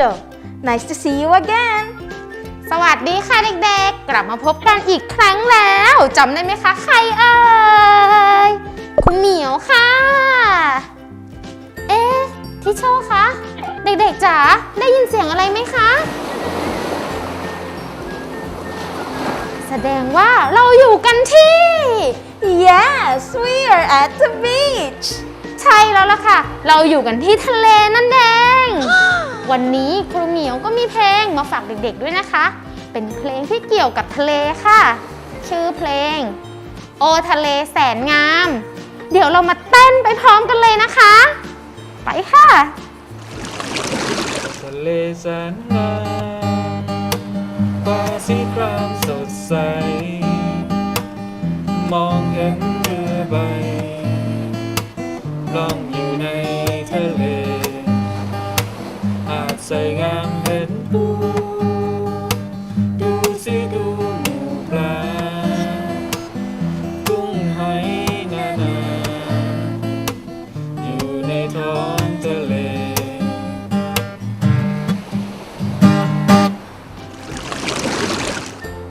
third grade show. Nice to see you again. สวัสดีค่ะเด็กๆ กลับมาพบกันอีกครั้งแล้วจำได้ไหมคะ ใครเอ่ยคุณเหมียวค่ะ เอ๊ะทิชโชคะ เด็กๆจ๋าได้ยินเสียงอะไรไหมคะ แสดงว่าเราอยู่กันที่ Yes, we are at the beach. ใช่แล้วล่ะค่ะ เราอยู่กันที่ทะเลนั่นเอง วันนี้ครูเหมียวก็มีเพลงมาฝากเด็กๆด้วยนะคะ เป็นเพลงที่เกี่ยวกับทะเลค่ะ ชื่อเพลง โอทะเลแสนงาม เดี๋ยวเรามาเต้นไปพร้อมกันเลยนะคะ ไปค่ะ ทะเลแสนงามฟ้าสีครามสดใส มองเห็นเรือใบล่อง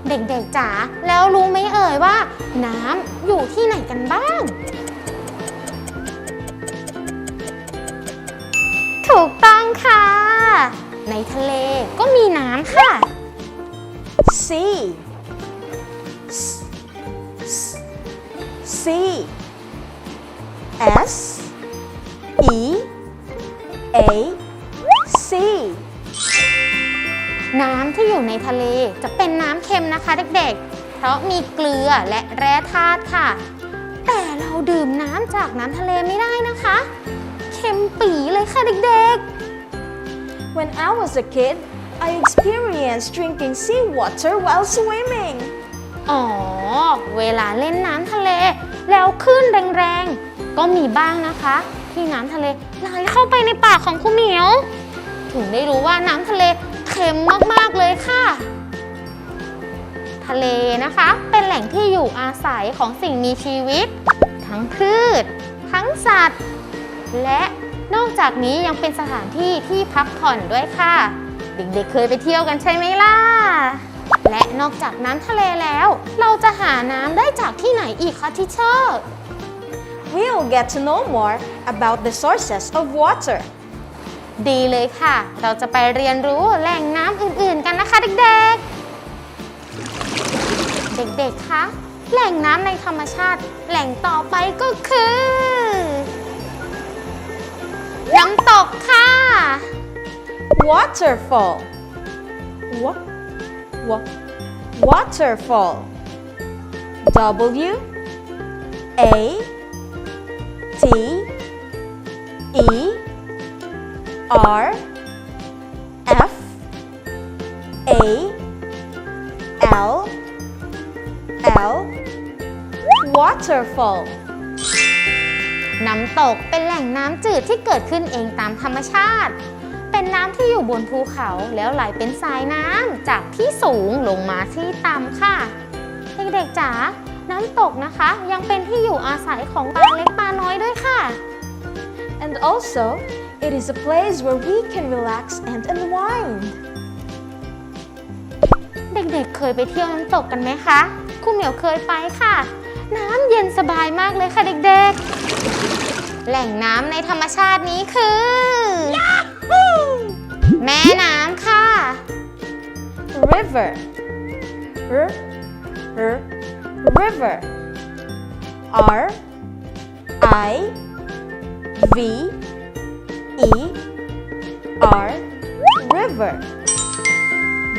เด็กๆจ๋าแล้วรู้ไหมเอ่ยว่า น้ำอยู่ที่ไหนกันบ้าง ถูกต้องค่ะ ในทะเลก็มีน้ำค่ะ Sea. S- s- Sea. S E A Sea. น้ำที่อยู่ในทะเลจะเป็นน้ำเค็มนะคะเด็กๆ เพราะมีเกลือและแร่ธาตุค่ะ แต่เราดื่มน้ำจากน้ำทะเลไม่ได้นะคะ เค็มปีเลยค่ะเด็กๆ When I was a kid, I experienced drinking seawater while swimming. อ๋อ เวลาเล่นน้ำทะเล แล้วคลื่นแรงๆ ก็มีบ้างนะคะ ที่น้ำทะเลไหลเข้าไปในปากของคุณเหมียว ถึงได้รู้ว่าน้ำทะเลเค็มมาก ๆ เลยค่ะ ทะเลนะคะ เป็นแหล่งที่อยู่อาศัยของสิ่งมีชีวิต ทั้งพืช ทั้งสัตว์ และนอกจากนี้ยังเป็นสถานที่ที่พักผ่อนด้วยค่ะ เด็กๆเคยไปเที่ยวกันใช่ไหมล่ะ และนอกจากน้ำทะเลแล้ว เราจะหาน้ำได้จากที่ไหนอีกคะทิเชอร์ We'll get to know more about the sources of water. ดีเลยค่ะ เราจะไปเรียนรู้แหล่งน้ำอื่นๆกันนะคะเด็กๆ เด็กๆ คะ แหล่งน้ำในธรรมชาติ แหล่งต่อไปก็คือ น้ำตกค่ะ Waterfall. What? What? Waterfall. W A T E R F A L L Waterfall. น้ำตกเป็นแหล่งน้ำจืดที่เกิดขึ้นเองตามธรรมชาติ เป็นน้ำที่อยู่บนภูเขาแล้วไหลเป็นสายน้ำจากที่สูงลงมาที่ต่ำค่ะ เด็กๆจ๋า น้ำตกนะคะ ยังเป็นที่อยู่อาศัยของปลาเล็กปลาน้อยด้วยค่ะ And also, it is a place where we can relax and unwind. เด็กๆ เคยไปเที่ยวน้ำตกกันไหมคะครูเหมียวเคยไปค่ะ น้ำเย็นสบายมากเลยค่ะเด็กๆ แหล่งน้ำในธรรมชาตินี้คือ แม่น้ำค่ะ river r r river r i v e r river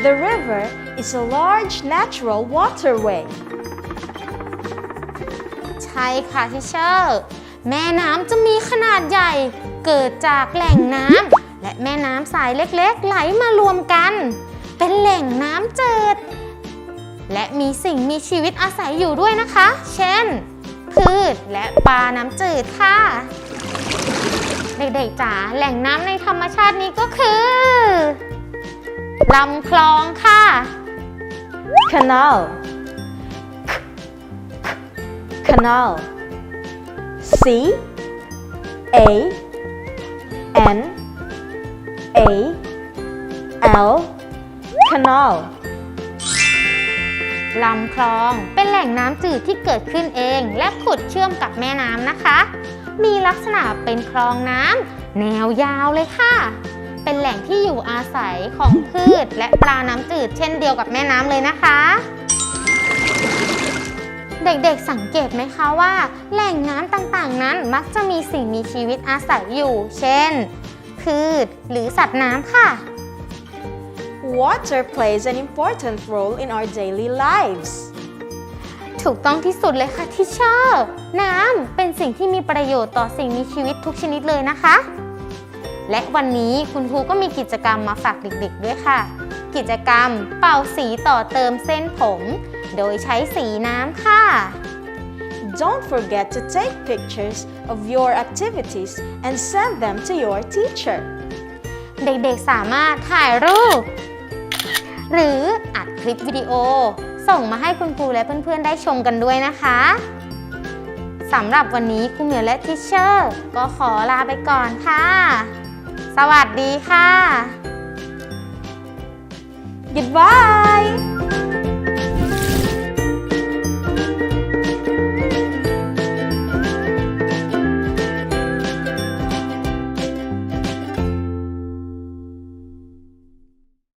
the river is a large natural waterway ใช่ค่ะทิเชอร์แม่น้ำจะมีขนาดใหญ่ เกิดจากแหล่งน้ำและแม่น้ำสายเล็กๆ ไหลมารวมกัน เป็นแหล่งน้ำจืด และมีสิ่งมีชีวิตอาศัยอยู่ด้วยนะคะ เช่น พืชและปลาน้ำจืดค่ะ เด็กๆจ๋าแหล่งน้ำในธรรมชาตินี้ก็คือลำคลองค่ะ canal canal C A N A L Canal ลำคลองเป็นแหล่งน้ำจืดที่เกิดขึ้นเอง และขุดเชื่อมกับแม่น้ำนะคะ มีลักษณะเป็นคลองน้ำแนวยาวเลยค่ะ เป็นแหล่งที่อยู่อาศัยของพืชและปลาน้ำจืดเช่นเดียวกับแม่น้ำเลยนะคะ เด็กๆสังเกตไหมคะว่า แหล่งน้ำต่างๆ นั้นมักจะมีสิ่งมีชีวิตอาศัยอยู่ เช่น พืชหรือสัตว์น้ำค่ะ Water plays an important role in our daily lives. ถูกต้องที่สุดเลยค่ะที่เชอร์น้ำเป็นสิ่งที่มีประโยชน์ต่อสิ่งมีชีวิตทุกชนิดเลยนะคะ และวันนี้คุณครูก็มีกิจกรรมมาฝากเด็กๆด้วยค่ะ กิจกรรมเป่าสีต่อเติมเส้นผม โดยใช้สีน้ำค่ะ Don't forget to take pictures of your activities and send them to your teacher. เด็กๆสามารถถ่ายรูป หรืออัดคลิปวิดีโอ ส่งมาให้คุณครูและเพื่อนๆได้ชมกันด้วยนะคะสำหรับวันนี้ครูเหมียวและทิชเชอร์ก็ขอลาไปก่อนค่ะ สวัสดีค่ะ Goodbye!